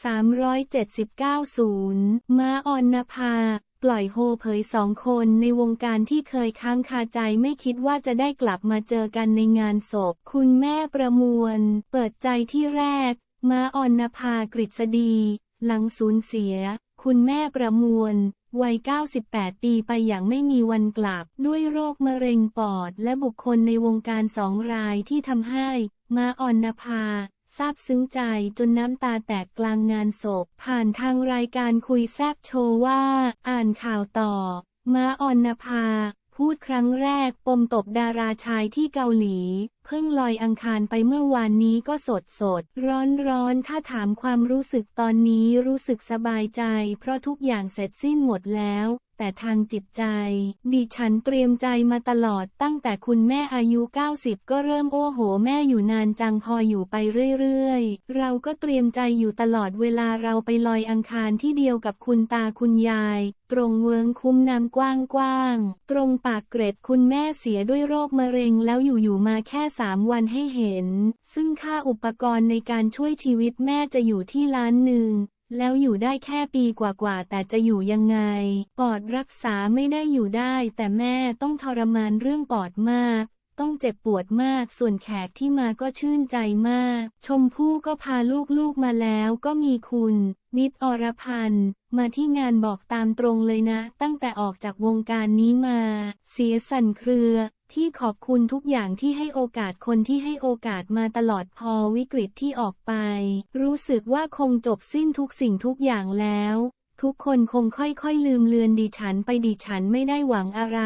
379ศูนย์ม้าออนนภา ปล่อยโฮเผยสองคนในวงการที่เคยค้างคาใจไม่คิดว่าจะได้กลับมาเจอกันในงานศพ คุณแม่ประมวล เปิดใจที่แรก ม้าออนนภากฤษฎีหลังสูญเสีย คุณแม่ประมวลวัย 98 ปีไปอย่างไม่มีวันกลับ ด้วยโรคมะเร็งปอดและบุคคลในวงการสองรายที่ทำให้ มาออนนภา ซาบซึ้งใจจนน้ำตาแตกกลางงานศพ ผ่านทางรายการคุยแซบโชว์ว่า อ่านข่าวต่อ มาออนนภา พูดครั้งแรกปมตบดาราชายที่เกาหลี เพิ่งลอยอังคารไปเมื่อวานนี้ก็สดสด ร้อนร้อนถ้าถามความรู้สึกตอนนี้รู้สึกสบายใจ เพราะทุกอย่างเสร็จสิ้นหมดแล้ว แต่ทางจิตใจ ดิฉันเตรียมใจมาตลอดตั้งแต่คุณแม่อายุ 90 ก็เริ่มโอ้โหแม่อยู่นานจังพออยู่ไปเรื่อยๆ เราก็เตรียมใจอยู่ตลอดเวลาเราไปลอยอังคารที่เดียวกับคุณตาคุณยาย ตรงเวิงคุ้มน้ำกว้างๆ ตรงปากเกร็ดคุณแม่เสียด้วยโรคมะเร็งแล้วอยู่ๆมาแค่สามวันให้เห็น ซึ่งค่าอุปกรณ์ในการช่วยชีวิตแม่จะอยู่ที่ล้านหนึ่ง แล้วอยู่ได้แค่ปีกว่าๆ แต่จะอยู่ยังไง ปอดรักษาไม่ได้อยู่ได้ แต่แม่ต้องทรมานเรื่องปอดมาก ต้องเจ็บปวดมาก ส่วนแขกที่มาก็ชื่นใจมาก ชมพู่ก็พาลูกๆมาแล้วก็มีคุณ นิดอรพันธ์ มาที่งานบอกตามตรงเลยนะ ตั้งแต่ออกจากวงการนี้มา เสียสั่นเครือ ที่ขอบคุณทุกอย่างที่ให้โอกาสคนที่ให้โอกาสมาตลอดพอวิกฤตที่ออกไป รู้สึกว่าคงจบสิ้นทุกสิ่งทุกอย่างแล้ว ทุกคนคงค่อยๆลืมเลือนดิฉันไปดิฉันไม่ได้หวังอะไร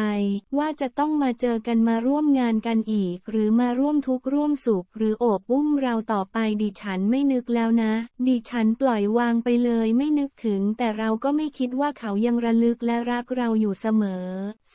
ว่าจะต้องมาเจอกันมาร่วมงานกันอีก หรือมาร่วมทุกข์ร่วมสุข หรือโอบอุ้มเราต่อไปดิฉันไม่นึกแล้วนะ ดิฉันปล่อยวางไปเลยไม่นึกถึง แต่เราก็ไม่คิดว่าเขายังระลึกและรักเราอยู่เสมอ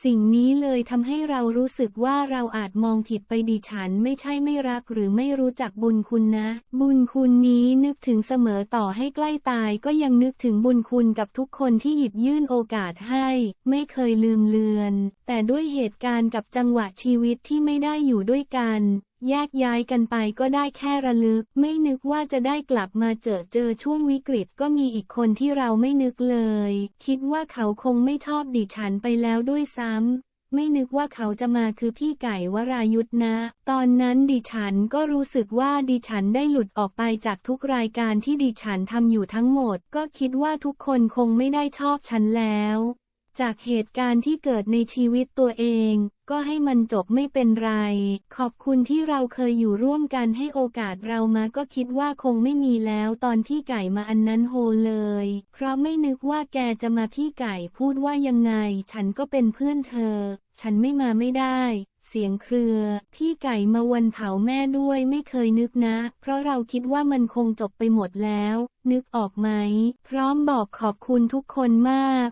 สิ่งนี้เลยทำให้เรารู้สึกว่าเราอาจมองผิดไปดิฉันไม่ใช่ไม่รักหรือไม่รู้จักบุญคุณนะ บุญคุณนี้นึกถึงเสมอต่อให้ใกล้ตายก็ยังนึกถึงบุญคุณกับทุกคนที่หยิบยื่นโอกาสให้ ไม่เคยลืมเลือน แต่ด้วยเหตุการณ์กับจังหวะชีวิตที่ไม่ได้อยู่ด้วยกัน แยกย้ายกันไปก็ได้แค่ระลึก ไม่นึกว่าจะได้กลับมาเจอเจอช่วงวิกฤตก็มีอีกคนที่เราไม่นึกเลย คิดว่าเขาคงไม่ชอบดิฉันไปแล้วด้วยซ้ำ ไม่นึกว่าเขาจะมาคือพี่ไก่วรายุทธนะ ตอนนั้นดิฉันก็รู้สึกว่าดิฉันได้หลุดออกไปจากทุกรายการที่ดิฉันทำอยู่ทั้งหมด ก็คิดว่าทุกคนคงไม่ได้ชอบฉันแล้ว จากเหตุการณ์ที่เกิดในชีวิตตัวเอง ก็ให้มันจบไม่เป็นไร ขอบคุณที่เราเคยอยู่ร่วมกันให้โอกาสเรามาก็คิดว่าคงไม่มีแล้วตอนพี่ไก่มาอันนั้นโฮเลย เพราะไม่นึกว่าแกจะมาพี่ไก่พูดว่ายังไง ฉันก็เป็นเพื่อนเธอ ฉันไม่มาไม่ได้เสียงเครือ พี่ไก่มาวันเผาแม่ด้วยไม่เคยนึกนะ เพราะเราคิดว่ามันคงจบไปหมดแล้ว นึกออกไหม พร้อมบอกขอบคุณทุกคนมาก